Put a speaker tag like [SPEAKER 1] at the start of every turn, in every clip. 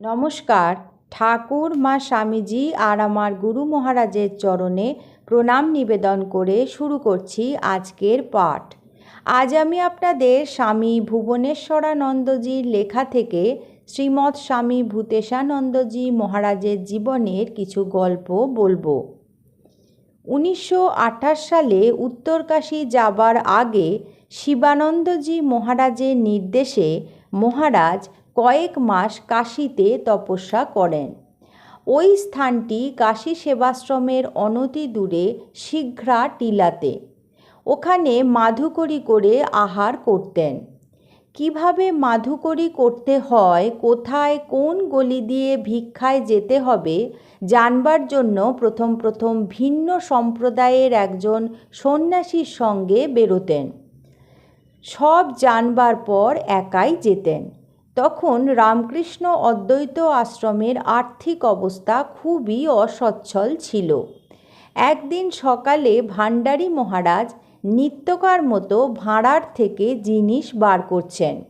[SPEAKER 1] নমস্কার। ঠাকুর, মা স্বামীজি আর আমার গুরু মহারাজের চরণে প্রণাম নিবেদন করে শুরু করছি আজকের পাঠ। আজ আমি আপনাদের স্বামী ভুবনেশ্বরানন্দজির লেখা থেকে শ্রীমৎ স্বামী ভূতেশানন্দজি মহারাজের জীবনের কিছু গল্প বলব। উনিশশো আঠাশ সালে উত্তরকাশী যাবার আগে শিবানন্দজি মহারাজের নির্দেশে মহারাজ কয়েক মাস কাশীতে তপস্যা করেন। ওই স্থানটি কাশী সেবাশ্রমের অনতি দূরে শীঘ্রা টিলাতে। ওখানে মাধুকরি করে আহার করতেন। কীভাবে মাধুকরি করতে হয়, কোথায়, কোন গলি দিয়ে ভিক্ষায় যেতে হবে, জানবার জন্য প্রথম প্রথম ভিন্ন সম্প্রদায়ের একজন সন্ন্যাসীর সঙ্গে বেরোতেন। সব জানবার পর একাই যেতেন। তখন রামকৃষ্ণ অদ্বৈত আশ্রমের আর্থিক অবস্থা খুবই অসচ্ছল ছিল। একদিন সকালে ভাণ্ডারী মহারাজ নিত্যকার মতো ভাঁড়ার থেকে জিনিস বার করছেন।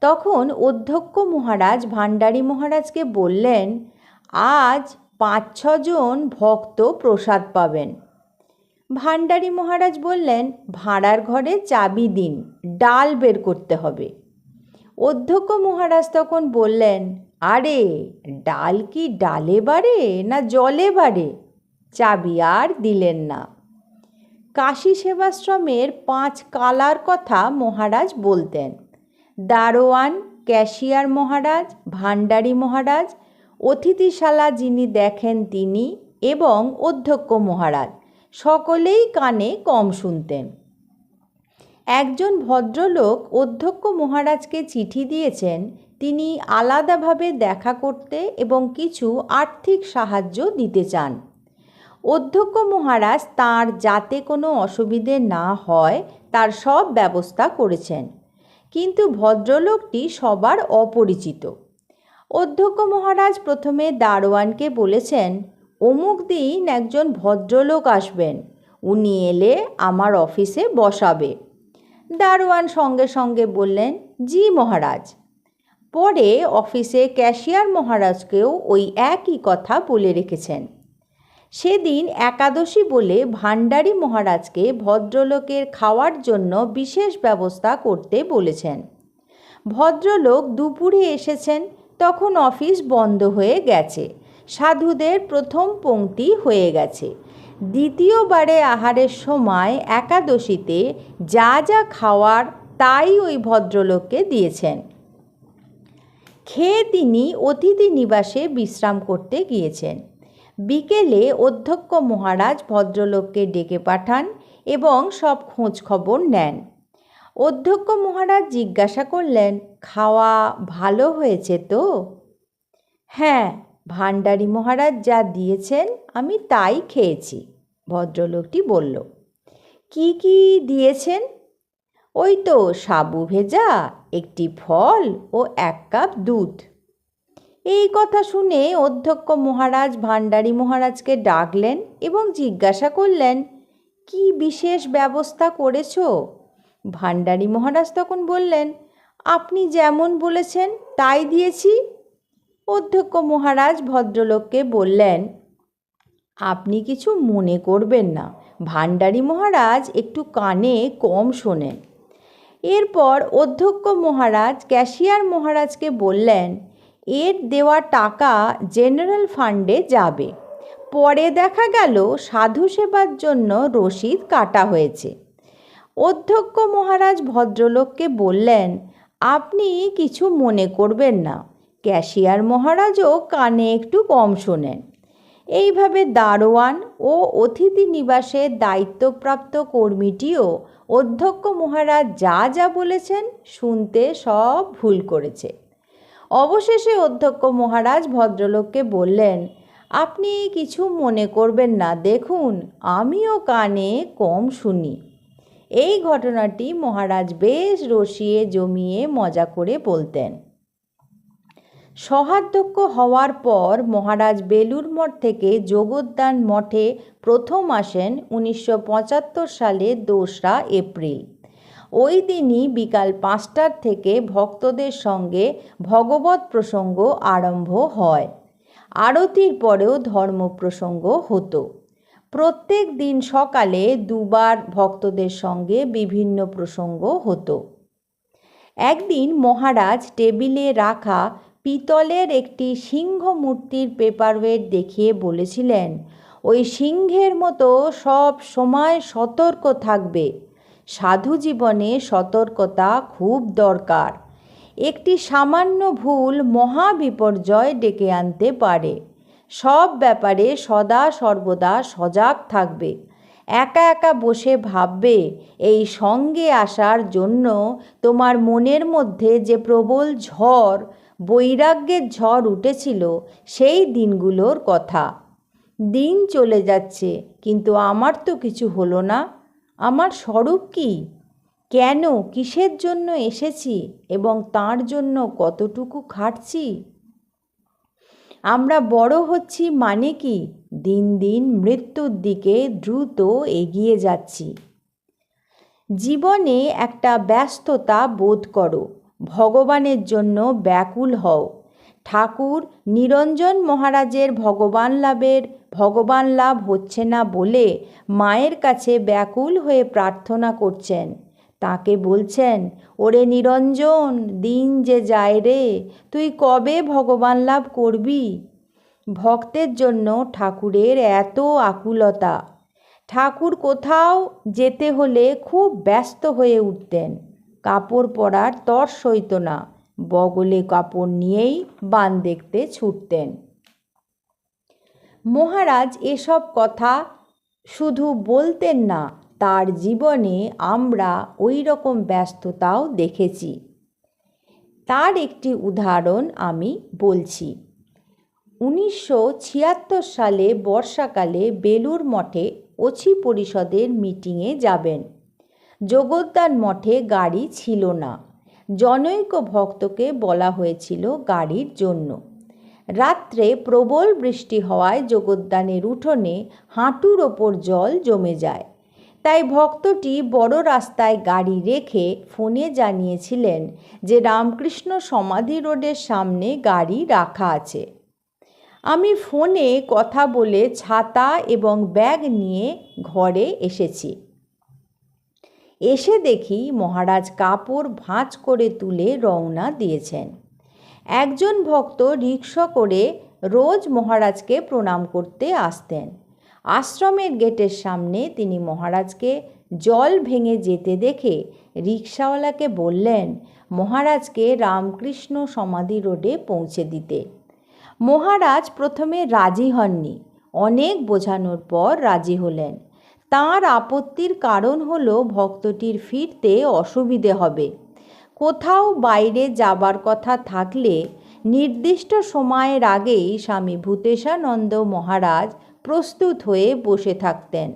[SPEAKER 1] তখন অধ্যক্ষ মহারাজ ভাণ্ডারী মহারাজকে বললেন, আজ পাঁচ ছজন ভক্ত প্রসাদ পাবেন। ভাণ্ডারী মহারাজ বললেন, ভাঁড়ার ঘরে চাবি দিন, ডাল বের করতে হবে। অধ্যক্ষ মহারাজ তখন বললেন, আরে, ডাল কি ডালে বাড়ে না জলে বাড়ে? চাবি আর দিলেন না। কাশী সেবাশ্রমের পাঁচ কালার কথা মহারাজ বলতেন। দারোয়ান, ক্যাশিয়ার মহারাজ, ভাণ্ডারী মহারাজ, অতিথিশালা যিনি দেখেন তিনি এবং অধ্যক্ষ মহারাজ, সকলেই কানে কম শুনতেন। একজন ভদ্রলোক অধ্যক্ষ মহারাজকে চিঠি দিয়েছেন। তিনি আলাদাভাবে দেখা করতে এবং কিছু আর্থিক সাহায্য দিতে চান। অধ্যক্ষ মহারাজ তার যাতে কোনো অসুবিধে না হয়, তার সব ব্যবস্থা করেছেন। কিন্তু ভদ্রলোকটি সবার অপরিচিত। অধ্যক্ষ মহারাজ প্রথমে দারোয়ানকে বলেছেন, অমুক দিন একজন ভদ্রলোক আসবেন। উনি এলে আমার অফিসে বসাবে। দারোয়ান সঙ্গে সঙ্গে বললেন, জি মহারাজ। পরে অফিসে ক্যাশিয়ার মহারাজকেও ওই একই কথা বলে রেখেছেন। সেদিন একাদশী বলে ভাণ্ডারী মহারাজকে ভদ্রলোকের খাওয়ার জন্য বিশেষ ব্যবস্থা করতে বলেছেন। ভদ্রলোক দুপুরে এসেছেন, তখন অফিস বন্ধ হয়ে গেছে। সাধুদের প্রথম পংক্তি হয়ে গেছে। দ্বিতীয়বারে আহারের সময় একাদশীতে যা যা খাওয়ার তাই ওই ভদ্রলোককে দিয়েছেন। খেয়ে তিনি অতিথি নিবাসে বিশ্রাম করতে গিয়েছেন। বিকেলে অধ্যক্ষ মহারাজ ভদ্রলোককে ডেকে পাঠান এবং সব খোঁজ খবর নেন। অধ্যক্ষ মহারাজ জিজ্ঞাসা করলেন, খাওয়া ভালো হয়েছে তো? হ্যাঁ ভাণ্ডারী মহারাজ যা দিয়েছেন আমি তাই খেয়েছি। ভদ্রলোকটি বলল, কি কি দিয়েছেন? ওই তো সাবু ভেজা, একটি ফল ও এক কাপ দুধ। এই কথা শুনে অধ্যক্ষ মহারাজ ভাণ্ডারী মহারাজকে ডাকলেন এবং জিজ্ঞাসা করলেন, কি বিশেষ ব্যবস্থা করেছ? ভাণ্ডারী মহারাজ তখন বললেন, আপনি যেমন বলেছেন, তাই দিয়েছি। অধ্যক্ষ মহারাজ ভদ্রলোককে বললেন আপনি কিছু মনে করবেন না। ভাণ্ডারী মহারাজ একটু কানে কম শোনেন। এরপর অধ্যক্ষ মহারাজ ক্যাশিয়ার মহারাজকে বললেন, এর দেওয়া টাকা জেনারেল ফান্ডে যাবে। পরে দেখা গেল সাধু সেবার জন্য রসিদ কাটা হয়েছে। অধ্যক্ষ মহারাজ ভদ্রলোককে বললেন, আপনি কিছু মনে করবেন না। ক্যাশিয়ার মহারাজও কানে একটু কম শোনেন। এইভাবে দারোয়ান ও অতিথি নিবাসের দায়িত্বপ্রাপ্ত কর্মীটিও অধ্যক্ষ মহারাজ যা যা বলেছেন শুনতে সব ভুল করেছে। অবশেষে অধ্যক্ষ মহারাজ ভদ্রলোককে বললেন, আপনি কিছু মনে করবেন না, দেখুন, আমিও কানে কম শুনি। এই ঘটনাটি মহারাজ বেশ রসিয়ে জমিয়ে মজা করে বলতেন। সহাধ্যক্ষ হওয়ার পর মহারাজ বেলুর মঠ থেকে যোগোদ্যান মঠে প্রথম আসেন উনিশশো পঁচাত্তর সালে দোসরা এপ্রিল। ওই দিনই বিকাল পাঁচটার থেকে ভক্তদের সঙ্গে ভগবত প্রসঙ্গ আরম্ভ হয়। আরতির পরেও ধর্ম প্রসঙ্গ হতো। প্রত্যেক দিন সকালে দুবার ভক্তদের সঙ্গে বিভিন্ন প্রসঙ্গ হতো। একদিন মহারাজ টেবিলে রাখা পিতলের একটি সিংহ মূর্তির পেপারওয়েট দেখিয়ে বলেছিলেন, ওই সিংহের মতো সব সময় সতর্ক থাকবে। সাধু জীবনে সতর্কতা খুব দরকার। একটি সামান্য ভুল মহা বিপর্যয় ডেকে আনতে পারে। সব ব্যাপারে সদা সর্বদা সজাগ থাকবে। একা একা বসে ভাববে, এই সঙ্গে আসার জন্য তোমার মনের মধ্যে যে প্রবল ঝড় বৈরাগ্যের ঝড় উঠেছিল সেই দিনগুলোর কথা। দিন চলে যাচ্ছে, কিন্তু আমার তো কিছু হলো না। আমার স্বরূপ কি? কেন, কিসের জন্য এসেছি এবং তার জন্য কতটুকু খাটছি? আমরা বড় হচ্ছি মানে কি? দিন দিন মৃত্যুর দিকে দ্রুত এগিয়ে যাচ্ছি। জীবনে একটা ব্যস্ততা বোধ করো। ভগবানের জন্য ব্যাকুল হও। ঠাকুর নিরঞ্জন মহারাজের ভগবান লাভের, ভগবান লাভ হচ্ছে না বলে মায়ের কাছে ব্যাকুল হয়ে প্রার্থনা করছেন। তাকে বলছেন, ওরে নিরঞ্জন, দিন যে যায় রে, তুই কবে ভগবান লাভ করবি? ভক্তের জন্য ঠাকুরের এত আকুলতা। ঠাকুর কোথাও যেতে হলে খুব ব্যস্ত হয়ে উঠতেন। কাপড় পরার তর সইত না। বগলে কাপড় নিয়েই বান দেখতে ছুটতেন। মহারাজ এসব কথা শুধু বলতেন না, তার জীবনে আমরা ওই রকম ব্যস্ততাও দেখেছি। তার একটি উদাহরণ আমি বলছি। উনিশশো ছিয়াত্তর সালে বর্ষাকালে বেলুর মঠে অছি পরিষদের মিটিংয়ে যাবেন। যোগদান মঠে গাড়ি ছিল না। জনৈক ভক্তকে বলা হয়েছিল গাড়ির জন্য। রাত্রে প্রবল বৃষ্টি হওয়ায় যোগদানের উঠোনে হাঁটুর ওপর জল জমে যায়। তাই ভক্তটি বড় রাস্তায় গাড়ি রেখে ফোনে জানিয়েছিলেন যে রামকৃষ্ণ সমাধি রোডের সামনে গাড়ি রাখা আছে। আমি ফোনে কথা বলে ছাতা এবং ব্যাগ নিয়ে ঘরে এসেছি। এসে দেখি মহারাজ কাপড় ভাঁজ করে তুলে রওনা দিয়েছেন। একজন ভক্ত রিক্সা করে রোজ মহারাজকে প্রণাম করতে আসতেন। আশ্রমের গেটের সামনে তিনি মহারাজকে জল ভেঙে যেতে দেখে রিক্সাওয়ালাকে বললেন, মহারাজকে রামকৃষ্ণ সমাধি রোডে পৌঁছে দিতে। মহারাজ প্রথমে রাজি হননি। অনেক বোঝানোর পর রাজি হলেন। তাঁর আপত্তির কারণ হলো ভক্তটির ফিরতে অসুবিধে হবে। কোথাও বাইরে যাবার কথা থাকলে নির্দিষ্ট সময়ের আগেই স্বামী ভূতেশানন্দ মহারাজ প্রস্তুত হয়ে বসে থাকতেন।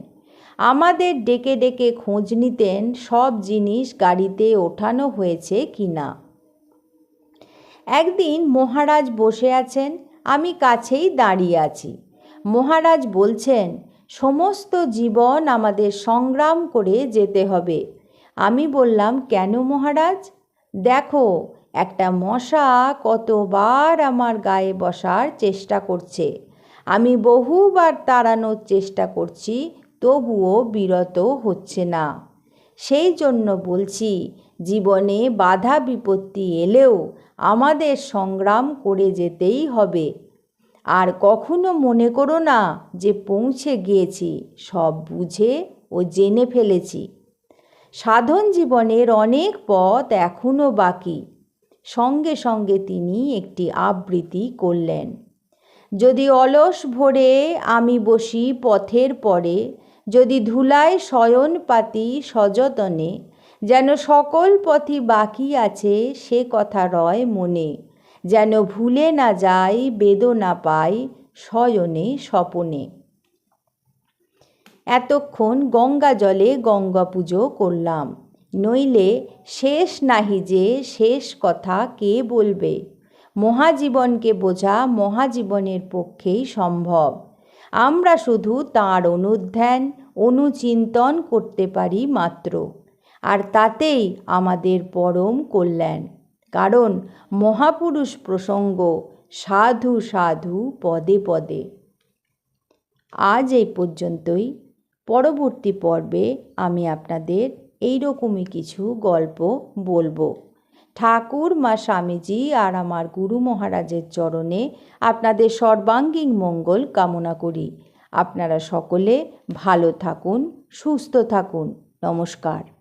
[SPEAKER 1] আমাদের ডেকে ডেকে খোঁজ নিতেন সব জিনিস গাড়িতে ওঠানো হয়েছে কি না একদিন মহারাজ বসে আছেন, আমি কাছেই দাঁড়িয়ে আছি। মহারাজ বলছেন সমস্ত জীবন আমাদের সংগ্রাম করে যেতে হবে। আমি বললাম, কেন মহারাজ? দেখো, একটা মশা কতবার আমার গায়ে বসার চেষ্টা করছে। আমি বহুবার তাড়ানোর চেষ্টা করছি, তবুও বিরত হচ্ছে না। সেই জন্য বলছি, জীবনে বাধা বিপত্তি এলেও আমাদের সংগ্রাম করে যেতেই হবে। আর কখনো মনে করো না যে পৌঁছে গিয়েছি, সব বুঝে ও জেনে ফেলেছি। সাধন জীবনের অনেক পথ এখনও বাকি। সঙ্গে সঙ্গে তিনি একটি আবৃত্তি করলেন। যদি অলস ভরে আমি বসি পথের পরে, যদি ধুলায় শয়ন পাতি সযতনে, যেন সকল পথই বাকি আছে, সে কথা রয় মনে। যেন ভুলে না যাই, বেদনা পাই শয়নে, স্বপনে। এতক্ষণ গঙ্গা জলে গঙ্গা পুজো করলাম। নইলে শেষ নাহি যে শেষ কথা কে বলবে? মহাজীবনকে বোঝা মহাজীবনের পক্ষেই সম্ভব। আমরা শুধু তাঁর অনুধ্যান, অনুচিন্তন করতে পারি মাত্র। আর তাতেই আমাদের পরম কল্যাণ। কারণ মহাপুরুষ প্রসঙ্গ সাধু সাধু পদে পদে। আজ এই পর্যন্তই। পরবর্তী পর্বে আমি আপনাদের এইরকমই কিছু গল্প বলব। ঠাকুর, মা স্বামীজি আর আমার গুরু মহারাজের চরণে আপনাদের সর্বাঙ্গীন মঙ্গল কামনা করি। আপনারা সকলে ভালো থাকুন, সুস্থ থাকুন। নমস্কার।